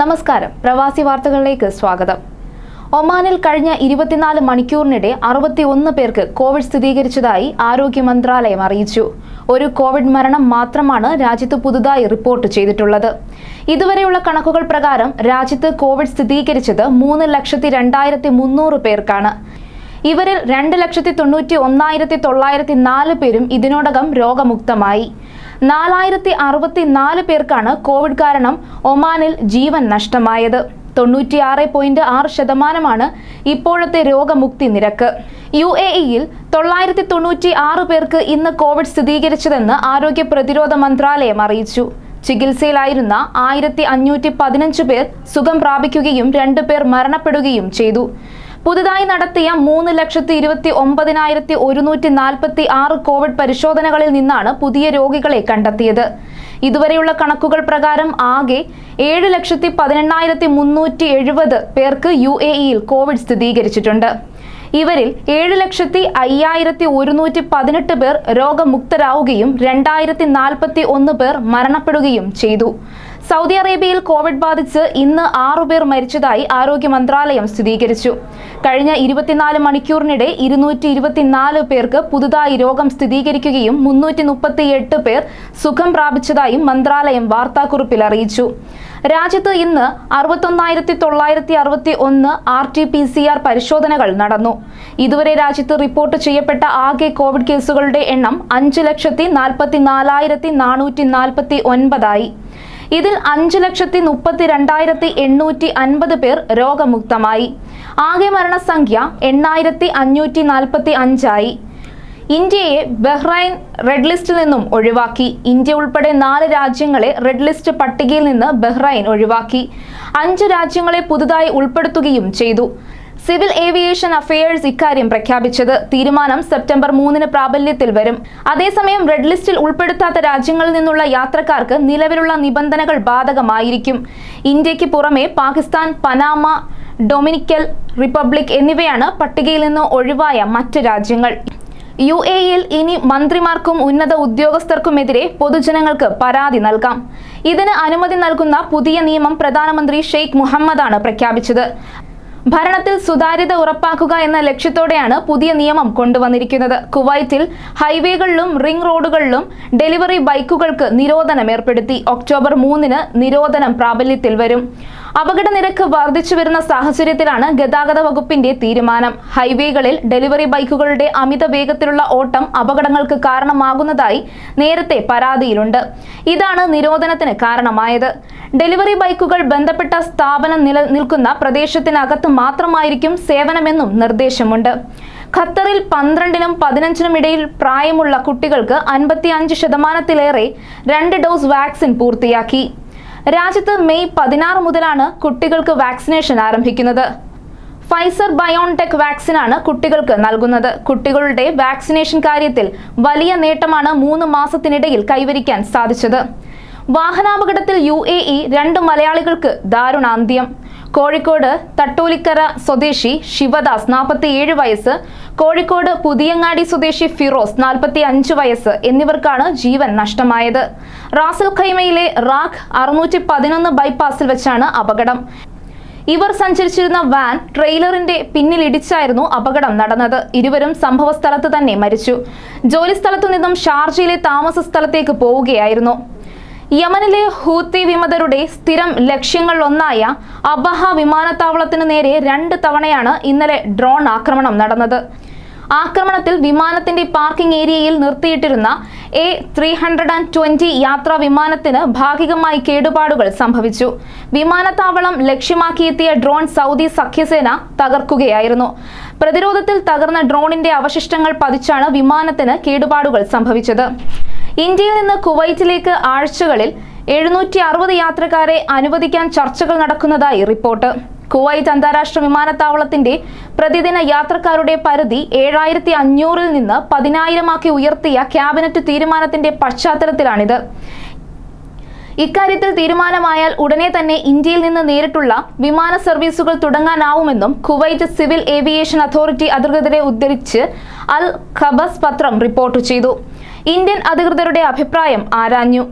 നമസ്കാരം. പ്രവാസി വാർത്തകളിലേക്ക് സ്വാഗതം. ഒമാനിൽ കഴിഞ്ഞ ഇരുപത്തിനാല് മണിക്കൂറിനിടെ അറുപത്തിയൊന്ന് പേർക്ക് കോവിഡ് സ്ഥിരീകരിച്ചതായി ആരോഗ്യ മന്ത്രാലയം അറിയിച്ചു. ഒരു കോവിഡ് മരണം മാത്രമാണ് രാജ്യത്ത് പുതുതായി റിപ്പോർട്ട് ചെയ്തിട്ടുള്ളത്. ഇതുവരെയുള്ള കണക്കുകൾ പ്രകാരം രാജ്യത്ത് കോവിഡ് സ്ഥിരീകരിച്ചത് മൂന്ന് ലക്ഷത്തി രണ്ടായിരത്തി മുന്നൂറ് പേർക്കാണ്. ഇവരിൽ രണ്ട് ലക്ഷത്തി തൊണ്ണൂറ്റി ഒന്നായിരത്തി തൊള്ളായിരത്തി നാല് പേരും ഇതിനോടകം രോഗമുക്തമായി. നാലായിരത്തി അറുപത്തി നാല് പേർക്കാണ് കോവിഡ് കാരണം ഒമാനിൽ ജീവൻ നഷ്ടമായത്. തൊണ്ണൂറ്റിയാറ് പോയിന്റ് ആറ് ശതമാനമാണ് ഇപ്പോഴത്തെ രോഗമുക്തി നിരക്ക്. യു എ ഇയിൽ തൊള്ളായിരത്തി തൊണ്ണൂറ്റി ആറ് പേർക്ക് ഇന്ന് കോവിഡ് സ്ഥിരീകരിച്ചതെന്ന് ആരോഗ്യ പ്രതിരോധ മന്ത്രാലയം അറിയിച്ചു. ചികിത്സയിലായിരുന്ന ആയിരത്തി അഞ്ഞൂറ്റി പതിനഞ്ച് പേർ സുഖം പ്രാപിക്കുകയും രണ്ടു പേർ മരണപ്പെടുകയും ചെയ്തു. പുതുതായി നടത്തിയ മൂന്ന് ലക്ഷത്തി ഇരുപത്തി ഒമ്പതിനായിരത്തി ഒരുന്നൂറ്റി നാൽപ്പത്തി ആറ് കോവിഡ് പരിശോധനകളിൽ നിന്നാണ് പുതിയ രോഗികളെ കണ്ടെത്തിയത്. ഇതുവരെയുള്ള കണക്കുകൾ പ്രകാരം ആകെ ഏഴ് ലക്ഷത്തി പതിനെണ്ണായിരത്തി മുന്നൂറ്റി എഴുപത് പേർക്ക് യു എ ഇയിൽ കോവിഡ് സ്ഥിരീകരിച്ചിട്ടുണ്ട്. ഇവരിൽ ഏഴ് ലക്ഷത്തി അയ്യായിരത്തി ഒരുന്നൂറ്റി പതിനെട്ട് പേർ രോഗമുക്തരാവുകയും രണ്ടായിരത്തി നാൽപ്പത്തി ഒന്ന് പേർ മരണപ്പെടുകയും ചെയ്തു. സൗദി അറേബ്യയിൽ കോവിഡ് ബാധിച്ച് ഇന്ന് ആറുപേർ മരിച്ചതായി ആരോഗ്യ മന്ത്രാലയം സ്ഥിരീകരിച്ചു. കഴിഞ്ഞ ഇരുപത്തിനാല് മണിക്കൂറിനിടെ ഇരുന്നൂറ്റി ഇരുപത്തിനാല് പേർക്ക് പുതുതായി രോഗം സ്ഥിരീകരിക്കുകയും മുന്നൂറ്റി മുപ്പത്തി എട്ട് പേർ സുഖം പ്രാപിച്ചതായും മന്ത്രാലയം വാർത്താക്കുറിപ്പിൽ അറിയിച്ചു. രാജ്യത്ത് ഇന്ന് അറുപത്തൊന്നായിരത്തി തൊള്ളായിരത്തി അറുപത്തി ഒന്ന് R T P C R പരിശോധനകൾ നടന്നു. ഇതുവരെ രാജ്യത്ത് റിപ്പോർട്ട് ചെയ്യപ്പെട്ട ആകെ കോവിഡ് കേസുകളുടെ എണ്ണം അഞ്ച് ലക്ഷത്തി നാൽപ്പത്തി നാലായിരത്തി നാനൂറ്റി നാൽപ്പത്തി ഒൻപതായി. ഇതിൽ അഞ്ച് ലക്ഷത്തി മുപ്പത്തി രണ്ടായിരത്തി എണ്ണൂറ്റി അൻപത് പേർ രോഗമുക്തമായി. ആകെ മരണസംഖ്യ എണ്ണായിരത്തി അഞ്ഞൂറ്റി നാൽപ്പത്തി അഞ്ചായി. ഇന്ത്യയെ ബഹ്റൈൻ റെഡ് ലിസ്റ്റിൽ നിന്നും ഒഴിവാക്കി. ഇന്ത്യ ഉൾപ്പെടെ നാല് രാജ്യങ്ങളെ റെഡ് ലിസ്റ്റ് പട്ടികയിൽ നിന്ന് ബഹ്റൈൻ ഒഴിവാക്കി. അഞ്ച് രാജ്യങ്ങളെ പുതുതായി ഉൾപ്പെടുത്തുകയും ചെയ്തു. സിവിൽ ഏവിയേഷൻ അഫയേഴ്സ് ഇക്കാര്യം പ്രഖ്യാപിച്ചത് തീരുമാനം സെപ്റ്റംബർ മൂന്നിന് പ്രാബല്യത്തിൽ വരും. അതേസമയം റെഡ് ലിസ്റ്റിൽ ഉൾപ്പെടുത്താത്ത രാജ്യങ്ങളിൽ നിന്നുള്ള യാത്രക്കാർക്ക് നിലവിലുള്ള നിബന്ധനകൾ ബാധകമായിരിക്കും. ഇന്ത്യയ്ക്ക് പുറമെ പാകിസ്ഥാൻ പനാമ ഡൊമിനിക്കൽ റിപ്പബ്ലിക് എന്നിവയാണ് പട്ടികയിൽ നിന്ന് ഒഴിവായ മറ്റ് രാജ്യങ്ങൾ. യു എ ഇയിൽ ഇനി മന്ത്രിമാർക്കും ഉന്നത ഉദ്യോഗസ്ഥർക്കുമെതിരെ പൊതുജനങ്ങൾക്ക് പരാതി നൽകാം. ഇതിന് അനുമതി നൽകുന്ന പുതിയ നിയമം പ്രധാനമന്ത്രി ഷെയ്ഖ് മുഹമ്മദാണ് പ്രഖ്യാപിച്ചത്. ഭരണത്തിൽ സുതാര്യത ഉറപ്പാക്കുക എന്ന ലക്ഷ്യത്തോടെയാണ് പുതിയ നിയമം കൊണ്ടുവന്നിരിക്കുന്നത്. കുവൈറ്റിൽ ഹൈവേകളിലും റിംഗ് റോഡുകളിലും ഡെലിവറി ബൈക്കുകൾക്ക് നിരോധനം ഏർപ്പെടുത്തി. ഒക്ടോബർ മൂന്നിന് നിരോധനം പ്രാബല്യത്തിൽ വരും. അപകട നിരക്ക് വർദ്ധിച്ചു വരുന്ന സാഹചര്യത്തിലാണ് ഗതാഗത വകുപ്പിന്റെ തീരുമാനം. ഹൈവേകളിൽ ഡെലിവറി ബൈക്കുകളുടെ അമിത വേഗത്തിലുള്ള ഓട്ടം അപകടങ്ങൾക്ക് കാരണമാകുന്നതായി നേരത്തെ പരാതിയിലുണ്ട്. ഇതാണ് നിരോധനത്തിന് കാരണമായത്. ഡെലിവറി ബൈക്കുകൾ ബന്ധപ്പെട്ട സ്ഥാപനം നിലനിൽക്കുന്ന പ്രദേശത്തിനകത്ത് മാത്രമായിരിക്കും സേവനമെന്നും നിർദ്ദേശമുണ്ട്. ഖത്തറിൽ പന്ത്രണ്ടിനും പതിനഞ്ചിനും ഇടയിൽ പ്രായമുള്ള കുട്ടികൾക്ക് അൻപത്തിയഞ്ച് ശതമാനത്തിലേറെ രണ്ട് ഡോസ് വാക്സിൻ പൂർത്തിയാക്കി. രാജ്യത്ത് മെയ് പതിനാറ് മുതലാണ് കുട്ടികൾക്ക് വാക്സിനേഷൻ ആരംഭിക്കുന്നത്. ഫൈസർ ബയോൺടെക് വാക്സിനാണ് കുട്ടികൾക്ക് നൽകുന്നത്. കുട്ടികളുടെ വാക്സിനേഷൻ കാര്യത്തിൽ വലിയ നേട്ടമാണ് മൂന്ന് മാസത്തിനിടയിൽ കൈവരിക്കാൻ സാധിച്ചത്. വാഹനാപകടത്തിൽ യു എ ഇ രണ്ട് മലയാളികൾക്ക് ദാരുണാന്ത്യം. കോഴിക്കോട് തട്ടൂലിക്കര സ്വദേശി ശിവദാസ് നാൽപ്പത്തിയേഴ് വയസ്സ് കോഴിക്കോട് പുതിയങ്ങാടി സ്വദേശി ഫിറോസ് നാൽപ്പത്തി അഞ്ച് വയസ്സ് എന്നിവർക്കാണ് ജീവൻ നഷ്ടമായത്. റാസൽ ഖൈമയിലെ റാഖ് അറുന്നൂറ്റി പതിനൊന്ന് ബൈപ്പാസിൽ വെച്ചാണ് അപകടം. ഇവർ സഞ്ചരിച്ചിരുന്ന വാൻ ട്രെയിലറിന്റെ പിന്നിലിടിച്ചായിരുന്നു അപകടം നടന്നത്. ഇരുവരും സംഭവ സ്ഥലത്ത് തന്നെ മരിച്ചു. ജോലിസ്ഥലത്തു നിന്നും ഷാർജയിലെ താമസ സ്ഥലത്തേക്ക് പോവുകയായിരുന്നു. യമനിലെ ഹൂത്തി വിമതരുടെ സ്ഥിരം ലക്ഷ്യങ്ങളിലൊന്നായ അബഹ വിമാനത്താവളത്തിനു നേരെ രണ്ട് തവണയാണ് ഇന്നലെ ഡ്രോൺ ആക്രമണം നടന്നത്. ആക്രമണത്തിൽ വിമാനത്തിന്റെ പാർക്കിംഗ് ഏരിയയിൽ നിർത്തിയിട്ടിരുന്ന A three hundred and twenty യാത്രാ വിമാനത്തിന് ഭാഗികമായി കേടുപാടുകൾ സംഭവിച്ചു. വിമാനത്താവളം ലക്ഷ്യമാക്കിയെത്തിയ ഡ്രോൺ സൗദി സഖ്യസേന തകർക്കുകയായിരുന്നു. പ്രതിരോധത്തിൽ തകർന്ന ഡ്രോണിന്റെ അവശിഷ്ടങ്ങൾ പതിച്ചാണ് വിമാനത്തിന് കേടുപാടുകൾ സംഭവിച്ചത്. ഇന്ത്യയിൽ നിന്ന് കുവൈറ്റിലേക്ക് ആഴ്ചകളിൽ എഴുന്നൂറ്റി അറുപത് യാത്രക്കാരെ അനുവദിക്കാൻ ചർച്ചകൾ നടക്കുന്നതായി റിപ്പോർട്ട്. കുവൈറ്റ് അന്താരാഷ്ട്ര വിമാനത്താവളത്തിന്റെ പ്രതിദിന യാത്രക്കാരുടെ പരിധി ഏഴായിരത്തി അഞ്ഞൂറിൽ നിന്ന് പതിനായിരമാക്കി ഉയർത്തിയ ക്യാബിനറ്റ് തീരുമാനത്തിന്റെ പശ്ചാത്തലത്തിലാണിത്. ഇക്കാര്യത്തിൽ തീരുമാനമായാൽ ഉടനെ തന്നെ ഇന്ത്യയിൽ നിന്ന് നേരിട്ടുള്ള വിമാന സർവീസുകൾ തുടങ്ങാനാവുമെന്നും കുവൈറ്റ് സിവിൽ ഏവിയേഷൻ അതോറിറ്റി അധികൃതരെ ഉദ്ധരിച്ച് അൽ ഖബസ് പത്രം റിപ്പോർട്ട് ചെയ്തു. ഇന്ത്യൻ അധികൃതരുടെ അഭിപ്രായം ആരാഞ്ഞു